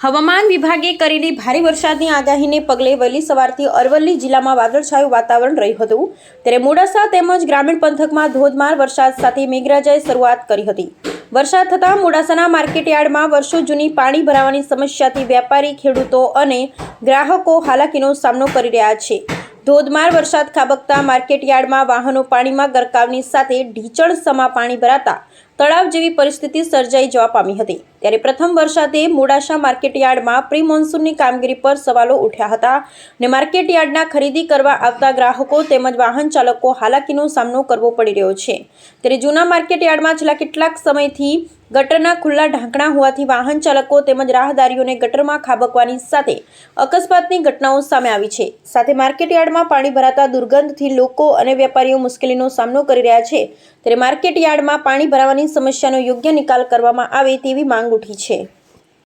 હવામાન વિભાગે કરેલી ભારે વરસાદની આગાહીને પગલે વહેલી સવારથી અરવલ્લી જિલ્લામાં વાદળછાયું વાતાવરણ રહ્યું હતું. ત્યારે મોડાસા તેમજ ગ્રામીણ પંથકમાં ધોધમાર વરસાદ સાથે મેઘરાજાએ શરૂઆત કરી હતી. વરસાદ થતાં મોડાસાના માર્કેટયાર્ડમાં વર્ષો જૂની પાણી ભરાવાની સમસ્યાથી વેપારી, ખેડૂતો અને ગ્રાહકો હાલાકીનો સામનો કરી રહ્યા છે. ધોધમાર વરસાદ ખાબકતા માર્કેટયાર્ડમાં વાહનો પાણીમાં ગરકાવની સાથે ઢીચણ સમા પાણી ભરાતા તળાવ જેવી પરિસ્થિતિ સર્જાઈ જવા પામી હતી. ત્યારે પ્રથમ વરસાદે મોડાસા માર્કેટયાર્ડમાં પ્રી મોન્સૂનની કામગીરી પર સવાલો ઉઠ્યા હતા અને માર્કેટયાર્ડના ખરીદી કરવા આવતા ગ્રાહકો તેમજ વાહન ચાલકો હાલાકીનો સામનો કરવો પડી રહ્યો છે. ત્યારે જૂના માર્કેટયાર્ડમાં છેલ્લા કેટલાક સમયથી ગટરના ખુલ્લા ઢાંકણા હોવાથી વાહન ચાલકો તેમજ રાહદારીઓને ગટરમાં ખાબકવાની સાથે અકસ્માતની ઘટનાઓ સામે આવી છે. સાથે માર્કેટયાર્ડમાં પાણી ભરાતા દુર્ગંધથી લોકો અને વેપારીઓ મુશ્કેલીનો સામનો કરી રહ્યા છે. ત્યારે માર્કેટયાર્ડમાં પાણી ભરાવાની સમસ્યાનો યોગ્ય નિકાલ કરવામાં આવે તેવી માંગ ઉઠી છે.